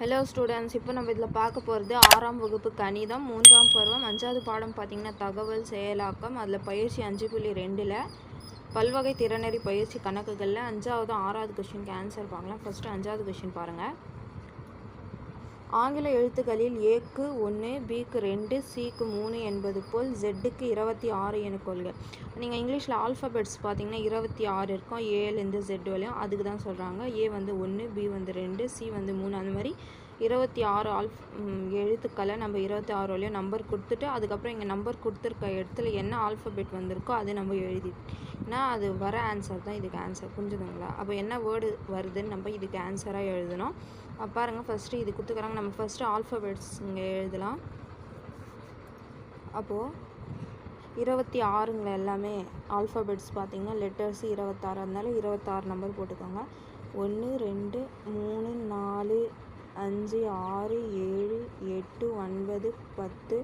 Hello students இப்போ நம்ம இதில் பார்க்க போகிறது ஆறாம் வகுப்பு கணிதம் மூன்றாம் பருவம் அஞ்சாவது பாடம் பார்த்திங்கன்னா தகவல் செயலாக்கம் அதில் பயிற்சி அஞ்சு புள்ளி ரெண்டில் பல்வகை திறனறி பயிற்சி கணக்குகளில் அஞ்சாவது ஆறாவது கொஷினுக்கு ஆன்சர் பார்க்கலாம். ஃபஸ்ட்டு அஞ்சாவது கொஷின் பாருங்கள் ஆங்கில எழுத்துக்களில் ஏக்கு ஒன்று பிக்கு ரெண்டு சிக்கு மூணு என்பது போல் ஜெட்டுக்கு இருபத்தி ஆறு என கொள்க. நீங்கள் இங்கிலீஷில் ஆல்ஃபபெட்ஸ் பார்த்தீங்கன்னா இருபத்தி ஆறு இருக்கும். ஏலேருந்து ஜெட் வரையும் அதுக்கு தான் சொல்கிறாங்க ஏ வந்து ஒன்று பி வந்து ரெண்டு சி வந்து மூணு அந்த மாதிரி இருபத்தி ஆறு ஆல்ஃப் எழுத்துக்களை நம்ம இருபத்தி ஆறு நம்பர் கொடுத்துட்டு அதுக்கப்புறம் இங்கே நம்பர் கொடுத்துருக்க இடத்துல என்ன ஆல்ஃபபெட் வந்திருக்கோ அது நம்ம எழுதினா அது வர ஆன்சர் தான் இதுக்கு ஆன்சர் புரிஞ்சுதுங்களா? அப்போ என்ன வேர்டு வருதுன்னு நம்ம இதுக்கு ஆன்சராக எழுதணும். பாருங்கள் பாருங்க ஃபஸ்ட்டு இது கொடுத்துக்கிறாங்க. நம்ம ஃபஸ்ட்டு ஆல்ஃபபெட்ஸ் இங்கே எழுதலாம். அப்போது இருபத்தி ஆறுங்கள எல்லாமே ஆல்ஃபபெட்ஸ் பார்த்தீங்கன்னா லெட்டர்ஸ் இருபத்தாறு அதனால இருபத்தாறு நம்பர் போட்டுக்கோங்க. ஒன்று ரெண்டு மூணு நாலு அஞ்சு ஆறு ஏழு எட்டு ஒன்பது பத்து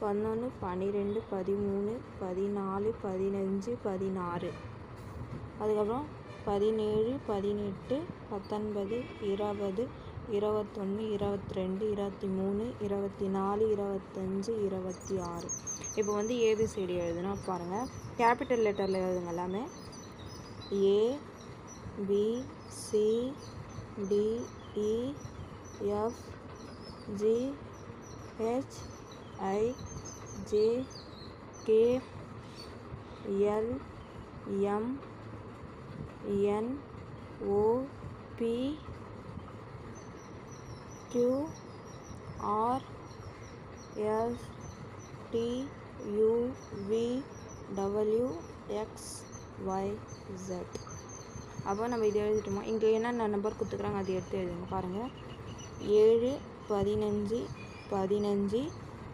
பதினொன்று பன்னிரெண்டு பதிமூணு பதினாலு பதினஞ்சு பதினாறு. அதுக்கப்புறம் பதினேழு பதினெட்டு பத்தொன்பது இருபது இருபத்தொன்று இருபத்தி ரெண்டு இருபத்தி மூணு இருபத்தி நாலு இருபத்தஞ்சு இருபத்தி ஆறு இப்போ வந்து ஏபிசிடி எழுதுனா பாருங்கள் கேபிட்டல் லெட்டரில் எழுதுங்க எல்லாமே. A B C D E F G H I J K L M N O P Q R S T U V W X Y Z அப்போ நம்ம இதை எழுதிட்டோமா? இங்கே என்னென்ன நம்பர் கொடுத்துக்குறாங்க அதை எடுத்து எழுதுங்க பாருங்கள் ஏழு பதினஞ்சு பதினஞ்சு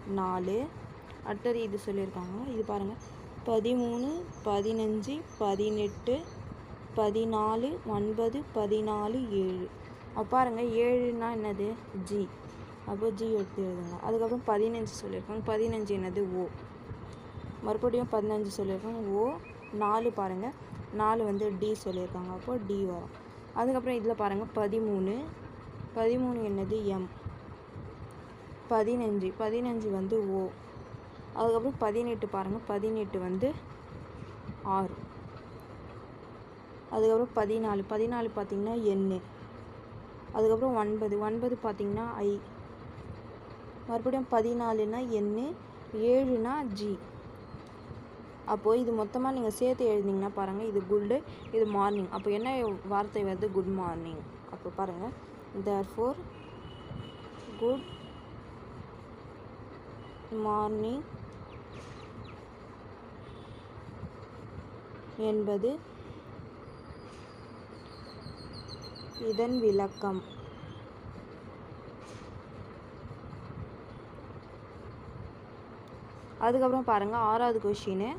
நாலு. அடுத்தது இது சொல்லியிருக்காங்க. இது பாருங்கள் பதிமூணு பதினஞ்சு பதினெட்டு பதினாலு ஒன்பது பதினாலு ஏழு. அப்போ பாருங்கள் ஏழுனா என்னது? ஜி அப்போ ஜி எடுத்து எழுதுங்க. அதுக்கப்புறம் பதினஞ்சு சொல்லியிருக்காங்க. பதினஞ்சு என்னது? ஓ மறுபடியும் பதினஞ்சு சொல்லியிருக்காங்க. ஓ நாலு பாருங்கள் நாலு வந்து டி சொல்லியிருக்காங்க. அப்போ டி வரும். அதுக்கப்புறம் இதில் பாருங்கள் பதிமூணு பதிமூணு என்னது எம். பதினஞ்சு. பதினஞ்சு வந்து ஓ. அதுக்கப்புறம் பதினெட்டு பாருங்கள் பதினெட்டு வந்து ஆறு. அதுக்கப்புறம் பதினாலு. பதினாலு பார்த்தீங்கன்னா எண்ணு. அதுக்கப்புறம் ஒன்பது. ஒன்பது பார்த்தீங்கன்னா ஐ. மறுபடியும் பதினாலுனா எண்ணு. ஏழுனா ஜி. அப்போது இது மொத்தமாக நீங்கள் சேர்த்து எழுதிங்கன்னா பாருங்கள் இது குட்டு இது மார்னிங். அப்போ என்ன வார்த்தை வருது? Good morning. அப்போ பாருங்கள் therefore ஃபோர் குட் மார்னிங் என்பது இதன் விளக்கம். அதுக்கப்புறம் பாருங்கள் ஆறாவது கொஷின்னு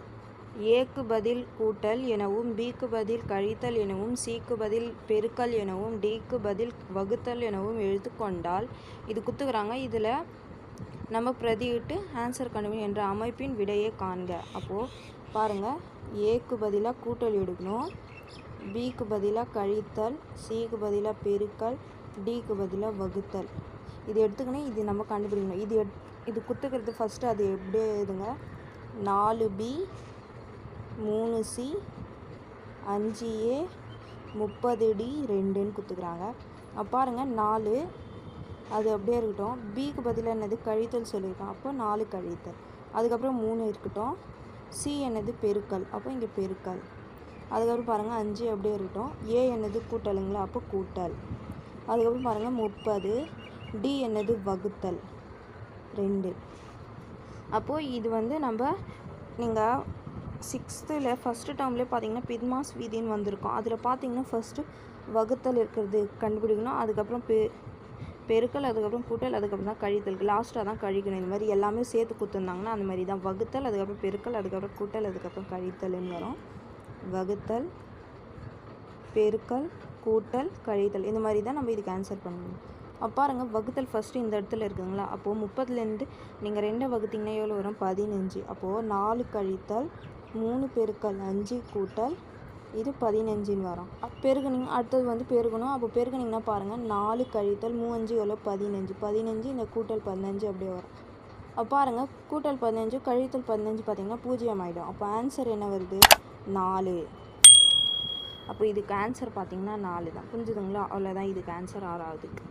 ஏக்கு பதில் கூட்டல் எனவும் பிக்கு பதில் கழித்தல் எனவும் சிக்கு பதில் பெருக்கல் எனவும் டிக்கு பதில் வகுத்தல் எனவும் எழுத்துக்கொண்டால் இது குத்துக்கிறாங்க இதில் நம்ம பிரதியிட்டு ஆன்சர் கண்டுபிடி என்ற அமைப்பின் விடையை காண்க. அப்போது பாருங்கள் ஏக்கு பதிலாக கூட்டல் எடுக்கணும். பிக்கு பதிலாக கழித்தல் சிக்கு பதிலாக பெருக்கல் டிக்கு பதிலாக வகுத்தல். இது எடுத்துக்கணும் இது நம்ம கண்டுபிடிக்கணும். இது எட் இது குத்துக்கிறது ஃபஸ்ட்டு அது எப்படி இதுங்க நாலு பி மூணு சி அஞ்சு ஏ முப்பது டி ரெண்டுன்னு குத்துக்கிறாங்க. அப்போ பாருங்கள் நாலு அது அப்படியே இருக்கட்டும். பிக்கு பதிலாக என்னது? கழித்தல் சொல்லியிருக்கோம் அப்போ நாலு கழித்தல். அதுக்கப்புறம் மூணு இருக்கட்டும். சி என்னது? பெருக்கல். அப்போ இங்கே பெருக்கல். அதுக்கப்புறம் பாருங்கள் அஞ்சு அப்படியே இருக்கட்டும். ஏ என்னது? கூட்டலுங்களா? அப்போ கூட்டல். அதுக்கப்புறம் பாருங்கள் முப்பது. டி என்னது? வகுத்தல். ரெண்டு. அப்போது இது வந்து நம்ம நீங்கள் சிக்ஸ்த்தில் ஃபஸ்ட்டு டேர்ம்லேயே பார்த்தீங்கன்னா பித்மாஸ் வீதின்னு வந்திருக்கும். அதில் பார்த்தீங்கன்னா ஃபஸ்ட்டு வகுத்தல் இருக்கிறது கண்டுபிடிக்கணும். அதுக்கப்புறம் பெ பெருக்கல் அதுக்கப்புறம் கூட்டல் அதுக்கப்புறம் தான் கழித்தல். லாஸ்ட்டாக தான் கழிக்கணும். இந்த மாதிரி எல்லாமே சேர்த்து கொடுத்துருந்தாங்கன்னா அந்த மாதிரி தான். வகுத்தல் அதுக்கப்புறம் பெருக்கல் அதுக்கப்புறம் கூட்டல் அதுக்கப்புறம் கழித்தல்னு வரும். வகுத்தல் பெருக்கல் கூட்டல் கழித்தல். இந்த மாதிரி தான் நம்ம இதுக்கு ஆன்சர் பண்ணணும். அப்போ பாருங்கள் வகுத்தல் ஃபஸ்ட்டு இந்த இடத்துல இருக்குதுங்களா? அப்போது முப்பதுலேருந்து நீங்கள் ரெண்டை வகுத்தீங்கன்னா எவ்வளோ வரும்? பதினஞ்சு. அப்போது நாலு கழித்தல் மூணு பெருக்கல் அஞ்சு கூட்டல் இது பதினஞ்சுன்னு வரும். அப்போ பெருகுனிங்க அடுத்தது வந்து பெருகணும். அப்போ பெருகுனிங்கன்னா பாருங்கள் நாலு கழித்தல் மூவஞ்சு எவ்வளோ பதினஞ்சு. பதினஞ்சு இந்த கூட்டல் பதினஞ்சு அப்படியே வரும். அப்போ பாருங்கள் கூட்டல் பதினஞ்சு கழித்தல் பதினஞ்சு பார்த்தீங்கன்னா பூஜ்ஜியம் ஆகிடும் அப்போ ஆன்சர் என்ன வருது? நாலு. அப்போ இதுக்கு ஆன்சர் பார்த்திங்கன்னா நாலு தான் புரிஞ்சுதுங்களா? அவ்வளோதான் இதுக்கு ஆன்சர் ஆறாவதுக்கு.